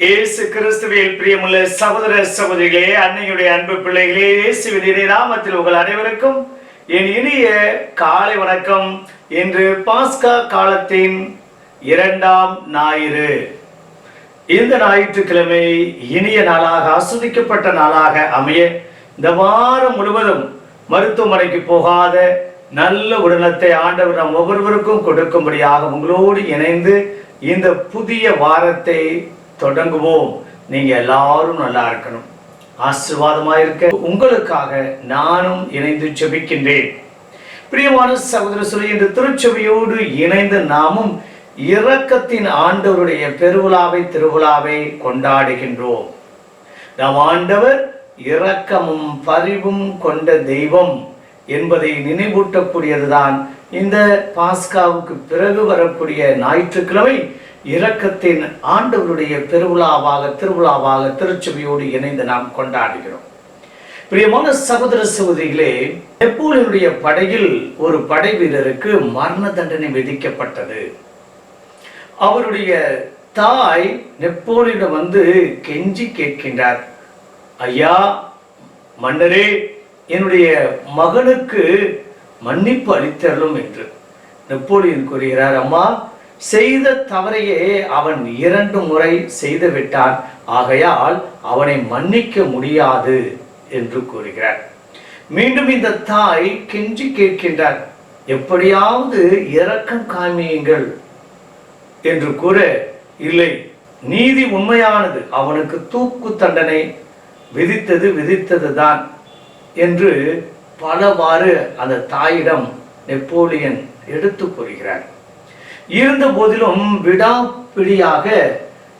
இயேசு கிறிஸ்துவின் பிரியமுள்ள சகோதர சகோதரிகளே அன்னையுடைய அன்பு பிள்ளைகளே இயேசுவின் நாமத்தில் உங்கள் அனைவருக்கும் என் இனிய காலை வணக்கம். இன்று பாஸ்கா காலத்தின் இரண்டாம் ஞாயிறு. இந்த ஞாயிற்றுக்கிழமை இனிய நாளாக ஆஸ்வதிக்கப்பட்ட நாளாக அமைய இந்த வாரம் முழுவதும் மருத்துவமனைக்கு போகாத நல்ல உடலத்தை ஆண்டவர் நம் ஒவ்வொருவருக்கும் கொடுக்கும்படியாக உங்களோடு இணைந்து இந்த புதிய வாரத்தை தொடங்குவோம். நீங்க எல்லாரும் நல்லா இருக்கணும். ஆசிர்வாதமாக இருக்க உங்களுக்காக நானும் இணைந்து ஜெபிக்கின்றேன். பிரியமான சகோதர சொல்லி இந்த திருச்சபையோடு இணைந்து நாமும் இரக்கத்தின் ஆண்டவருடைய பெருவிழாவை திருவிழாவை கொண்டாடுகின்றோம். நம் ஆண்டவர் இரக்கமும் பரிவும் கொண்ட தெய்வம் என்பதை நினைவூட்டக்கூடியதுதான். இந்த பாஸ்காவுக்கு பிறகு வரக்கூடிய ஞாயிற்றுக்கிழமை இரக்கத்தின் ஆண்டவருடைய பெருவிழாவாக திருவிழாவாக திருச்சபையோடு இணைந்து நாம் கொண்டாடுகிறோம். பிரியமான சகோதர சகோதரிகளே நெப்போலியனுடைய படையில் ஒரு படை வீரருக்கு மரண தண்டனை விதிக்கப்பட்டது. அவருடைய தாய் நெப்போலியிடம் வந்து கெஞ்சி கேட்கின்றார் ஐயா மன்னரே என்னுடைய மகனுக்கு மன்னிப்பு அளித்தரலும் என்று. நெப்போலியன் கூறுகிறார் அம்மா செய்த தவறையே அவன் இரண்டு முறை செய்து விட்டான் ஆகையால் அவனை மன்னிக்க முடியாது என்று கூறுகிறார். மீண்டும் இந்த தாய் கெஞ்சி கேட்கின்றார். எப்படியாவது இரக்கம் காமியுங்கள் என்று கூற இல்லை நீதி உண்மையானது. அவனுக்கு தூக்கு தண்டனை விதித்தது விதித்தது தான் என்று பலவாறு அந்த தாயிடம் நெப்போலியன் எடுத்து கூறுகிறார். இருந்த போதிலும் விடாப்பிடியாக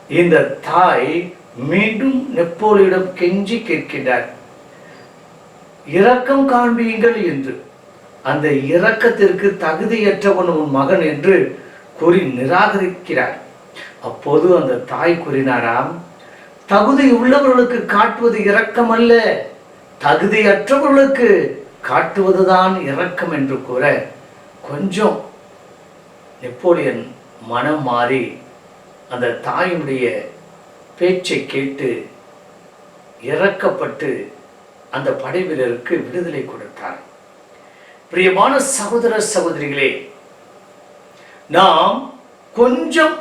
இந்த தாய் மீண்டும் நெப்போலியிடம் கெஞ்சி கேட்கின்றார். இரக்கம் காண்பியுங்கள் என்று. அந்த இரக்கத்திற்கு தகுதியற்றவன் உன் மகன் என்று கூறி நிராகரிக்கிறார். அப்போது அந்த தாய் கூறினாராம் தகுதி உள்ளவர்களுக்கு காட்டுவது இரக்கம் அல்ல தகுதியற்றவர்களுக்கு காட்டுவதுதான் இரக்கம் என்று கூற கொஞ்சம் நெப்போலியன் மனம் மாறி அந்த தாயினுடைய பேச்சை கேட்டு இறக்கப்பட்டு அந்த படை வீரருக்கு விடுதலை கொடுத்தார். பிரியமான சகோதர சகோதரிகளே நாம் கொஞ்சம்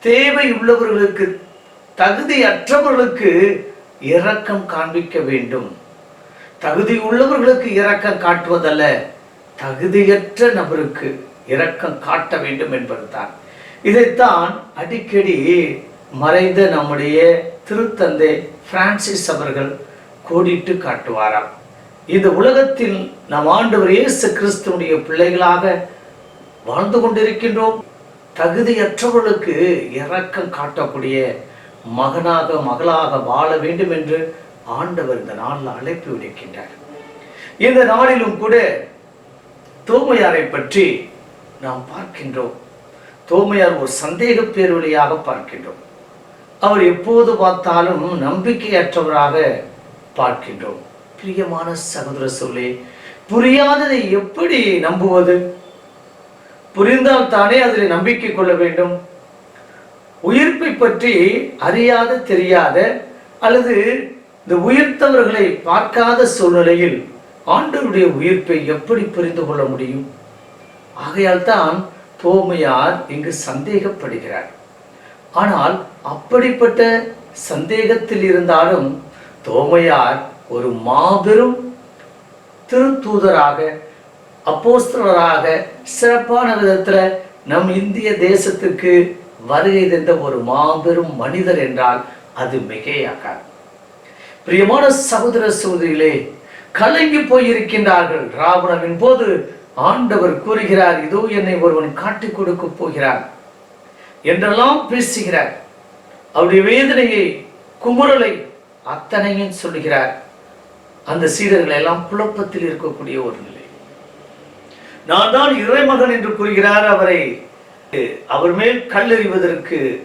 தேவை உள்ளவர்களுக்கு தகுதியற்றவர்களுக்கு இரக்கம் காண்பிக்க வேண்டும். தகுதி உள்ளவர்களுக்கு இரக்கம் காட்டுவதல்ல தகுதியற்ற நபருக்கு. இரக்கம் காட்ட வேண்டும் என்பதுதான். இதைத்தான் அடிக்கடி மறைந்த நம்முடைய திருத்தந்தை பிரான்சிஸ் அவர்கள் கோடிட்டு காட்டுவாராம். இந்த உலகத்தில் நம் ஆண்டவர் இயேசு கிறிஸ்துவனுடைய பிள்ளைகளாக வாழ்ந்து கொண்டிருக்கின்றோம். தகுதியற்றவர்களுக்கு இரக்கம் காட்டக்கூடிய மகனாக மகளாக வாழ வேண்டும் என்று ஆண்டவர் இந்த நாளில் அழைப்பு விடுக்கின்றார். இந்த நாளிலும் கூட தூமையாரை பற்றி நாம் பார்க்கின்றோம். தோமையார் ஒரு சந்தேக பேர்வழியாக பார்க்கின்றோம். அவர் எப்போது பார்த்தாலும் நம்பிக்கையற்றவராக பார்க்கின்றோம். பிரியமான சகோதர சொல்லே புரியாததை எப்படி நம்புவது? புரிந்தால் தானே அதில் நம்பிக்கை கொள்ள வேண்டும். உயிர்ப்பை பற்றி அறியாத தெரியாத அல்லது இந்த உயிர்த்தவர்களை பார்க்காத சூழ்நிலையில் ஆண்டவருடைய உயிர்ப்பை எப்படி புரிந்து கொள்ள முடியும்? ஆகையால் தான் தோமையார் இங்கு சந்தேகப்படுகிறார். ஆனால் அப்படிப்பட்ட சந்தேகத்தில் இருந்தாலும் தோமையார் ஒரு மாபெரும் திருத்தூதராக அப்போஸ்தலராக சிறப்பான விதத்துல நம் இந்திய தேசத்துக்கு வருகை தந்த ஒரு மாபெரும் மனிதர் என்றால் அது மிகையாகாது பிரியமான சகோதர சகோதரிகளே கலங்கி போயிருக்கின்றார்கள் ராவணவின் போது ஆண்டவர் கூறுகிறார் இதோ என்னை ஒருவன் காட்டிக் கொடுக்க போகிறார் என்றெல்லாம் பேசுகிறார். அவருடைய வேதனையை குமுறலை அத்தனையும் சொல்லுகிறார். அந்த சீடர்கள் எல்லாம் குழப்பத்தில் இருக்கக்கூடிய ஒரு நிலை. நான் தான் இறைமகன் என்று கூறுகிறார் அவரை. அவர் மேல் கல்லெறிவதற்கு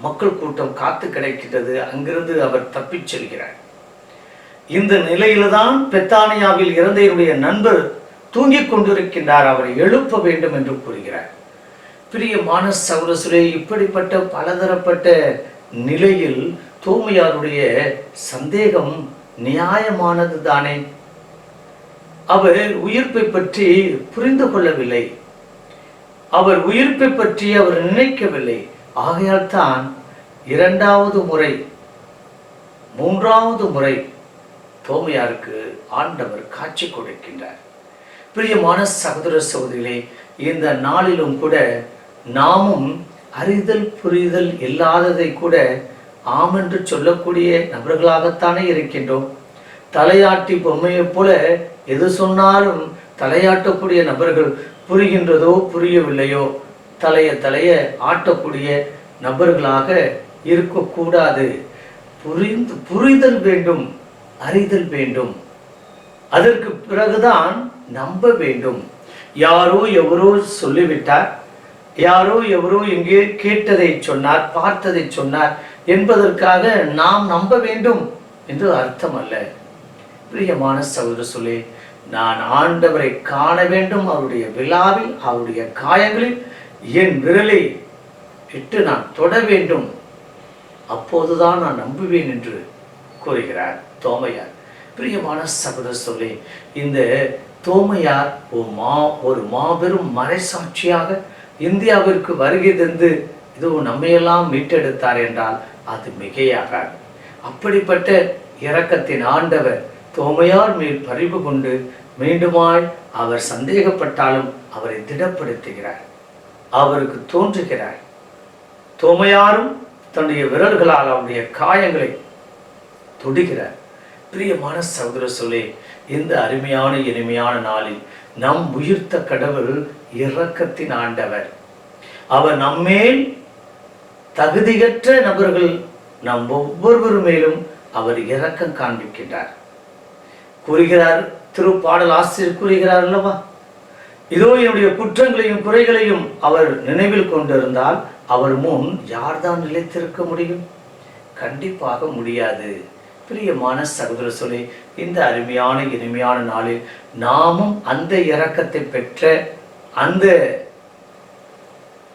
மக்கள் கூட்டம் காத்து கிடைக்கின்றது. அங்கிருந்து அவர் தப்பிச் செல்கிறார். இந்த நிலையில்தான் பெத்தானியாவில் இறந்த என்னுடைய நண்பர் தூங்கிக் கொண்டிருக்கின்றார் அவரை எழுப்ப வேண்டும் என்று கூறுகிறார். பிரியமான சௌரசுரே இப்படிப்பட்ட பலதரப்பட்ட நிலையில் தோமையாருடைய சந்தேகம் நியாயமானது தானே? அவர் உயிர்ப்பை பற்றி புரிந்து கொள்ளவில்லை. அவர் உயிர்ப்பை பற்றி அவர் நினைக்கவில்லை. ஆகையால் தான் இரண்டாவது முறை மூன்றாவது முறை தோமையாருக்கு ஆண்டவர் காட்சி கொடுக்கின்றார். பிரியமான சகோதர சகோதரிகளே இந்த நாளிலும் கூட நாமும் அறிதல் புரிதல் இல்லாததை கூட ஆம் என்று சொல்லக்கூடிய நபர்களாகத்தானே இருக்கின்றோம். தலையாட்டி பொம்மையைப் போல எது சொன்னாலும் தலையாட்டக்கூடிய நபர்கள் புரிகின்றதோ புரியவில்லையோ தலைய தலைய ஆட்டக்கூடிய நபர்களாக இருக்கக்கூடாது. புரிந்து புரிதல் வேண்டும் அறிதல் வேண்டும். அதற்கு பிறகுதான் நம்ப வேண்டும். யாரோ எவரோ சொல்லிவிட்டார். யாரோ எவரோ எங்கே கேட்டதை சொன்னார் பார்த்ததை சொன்னார் என்பதற்காக நாம் நம்ப வேண்டும் என்று அர்த்தம் அல்ல பிரியமான சகோதர சொல்லி நான் ஆண்டவரை காண வேண்டும். அவருடைய விழாவில் அவருடைய காயங்களில் என் விரலை இட்டு நான் தொட வேண்டும். அப்போதுதான் நான் நம்புவேன் என்று கூறுகிறார் தோமையார். பிரியமான சகோதர சொல்லி இந்த தோமையார் ஒரு மா ஒரு மாபெரும் மறைசாட்சியாக இந்தியாவிற்கு வருகை தந்து இதோ நம்மையெல்லாம் மீட்டெடுத்தார் என்றால் அது மிகையாகாது. அப்படிப்பட்ட இரக்கத்தின் ஆண்டவர் தோமையார் மேல் பறிவு கொண்டு மீண்டுமாய் அவர் சந்தேகப்பட்டாலும் அவரை திடப்படுத்துகிறார். அவருக்கு தோன்றுகிறார். தோமையாரும் தன்னுடைய விரல்களால் அவருடைய காயங்களை தொடுகிறார். பிரியமான சகோதர சொல்லே இந்த அருமையான இனிமையான நாளில் நம் உயிர்த்த கடவுள் இரக்கத்தின் ஆண்டவர். அவர் நம்மேல் தகுதியற்ற நபர்கள் நம் ஒவ்வொருவர் மேலும் அவர் இரக்கம் காண்பிக்கின்றார். கூறுகிறார் திருப்பாடல் ஆசிரியர் கூறுகிறார் அல்லவா? இதோ என்னுடைய குற்றங்களையும் குறைகளையும் அவர் நினைவில் கொண்டிருந்தால் அவர் முன் யார்தான் நிலைத்திருக்க முடியும்? கண்டிப்பாக முடியாது. பிரியமான சகோதர சொல்லி இந்த அருமையான இனிமையான நாளில் நாமும் அந்த இறக்கத்தை பெற்ற அந்த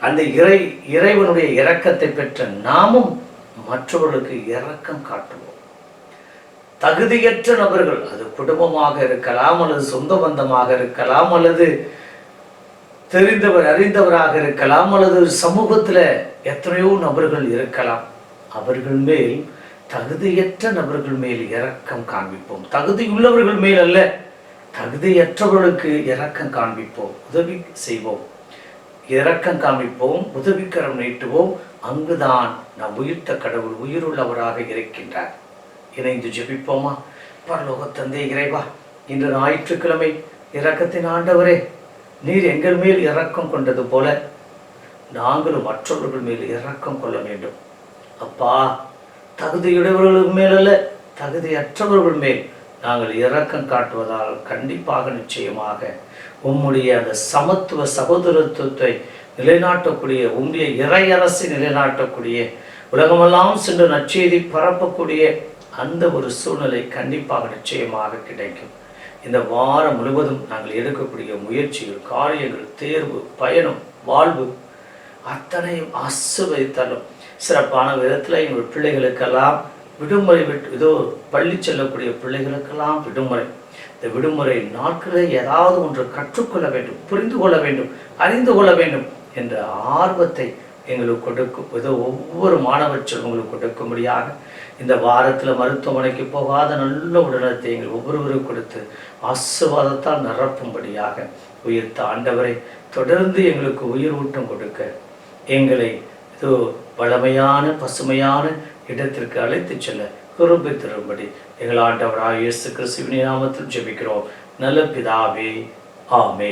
அந்த இறை இறைவனுடைய இரக்கத்தை பெற்ற நாமும் மற்றவர்களுக்கு இரக்கம் காட்டுவோம். தகுதியற்ற நபர்கள் அது குடும்பமாக இருக்கலாம் அல்லது சொந்த பந்தமாக இருக்கலாம் அல்லது தெரிந்தவர் அறிந்தவராக இருக்கலாம் அல்லது சமூகத்துல எத்தனையோ நபர்கள் இருக்கலாம். அவர்கள் மேல் தகுதியற்ற நபர்கள் மேல் இரக்கம் காண்பிப்போம். தகுதியுள்ளவர்கள் மேல் அல்ல தகுதியற்றவர்களுக்கு இரக்கம் காண்பிப்போம். உதவி செய்வோம். இரக்கம் காண்பிப்போம் உதவிக்கரம் நீட்டுவோம். அங்குதான் நம் உயிர்த்த கடவுள் உயிருள்ளவராக இருக்கின்றார். இணைந்து ஜெபிப்போமா? பரலோக தந்தை இறைவா இன்று ஞாயிற்றுக்கிழமை இரக்கத்தின் ஆண்டவரே நீர் எங்கள் மேல் இரக்கம் கொண்டது போல நாங்களும் மற்றவர்கள் மேல் இரக்கம் கொள்ள வேண்டும். அப்பா தகுதியுடையவர்களுக்கு மேல் அல்ல தகுதியற்றவர்கள் மேல் நாங்கள் இரக்கம் காட்டுவதால் கண்டிப்பாக நிச்சயமாக உம்முடைய அந்த சமத்துவ சகோதரத்துவத்தை நிலைநாட்டக்கூடிய உம்முடைய இறையரசை நிலைநாட்டக்கூடிய உலகமெல்லாம் சென்று நற்செய்தி பரப்பக்கூடிய அந்த ஒரு சூழ்நிலை கண்டிப்பாக நிச்சயமாக கிடைக்கும். இந்த வாரம் முழுவதும் நாங்கள் எடுக்கக்கூடிய முயற்சிகள் காரியங்கள் தேர்வு பயணம் வாழ்வு அத்தனையும் ஆசிர்வதித்தாலும் சிறப்பான விதத்தில் எங்கள் பிள்ளைகளுக்கெல்லாம் விடுமுறை விட்டு இதோ பள்ளி செல்லக்கூடிய பிள்ளைகளுக்கெல்லாம் விடுமுறை. இந்த விடுமுறை நாட்களில் ஏதாவது ஒன்று கற்றுக்கொள்ள வேண்டும் புரிந்து கொள்ள வேண்டும் அறிந்து கொள்ள வேண்டும் என்ற ஆர்வத்தை எங்களுக்கு கொடுக்கும் இதோ ஒவ்வொரு மாணவர் செல்வங்களுக்கு கொடுக்கும்படியாக இந்த வாரத்தில் மருத்துவமனைக்கு போகாத நல்ல உடனத்தை எங்கள் ஒவ்வொருவரும் கொடுத்து ஆசீர்வாதத்தால் நிரப்பும்படியாக உயிர்த்த ஆண்டவரை தொடர்ந்து எங்களுக்கு உயிர் ஊட்டம் கொடுக்க எங்களை இதோ வளமையான பசுமையான இடத்திற்கு அழைத்துச் செல்ல குறும்பு தரும்படி. எங்கள் ஆண்டவராக இயேசு கிறிஸ்துவின் நாமத்தில் ஜெபிக்கிறோம். நல்ல பிதாவே ஆமே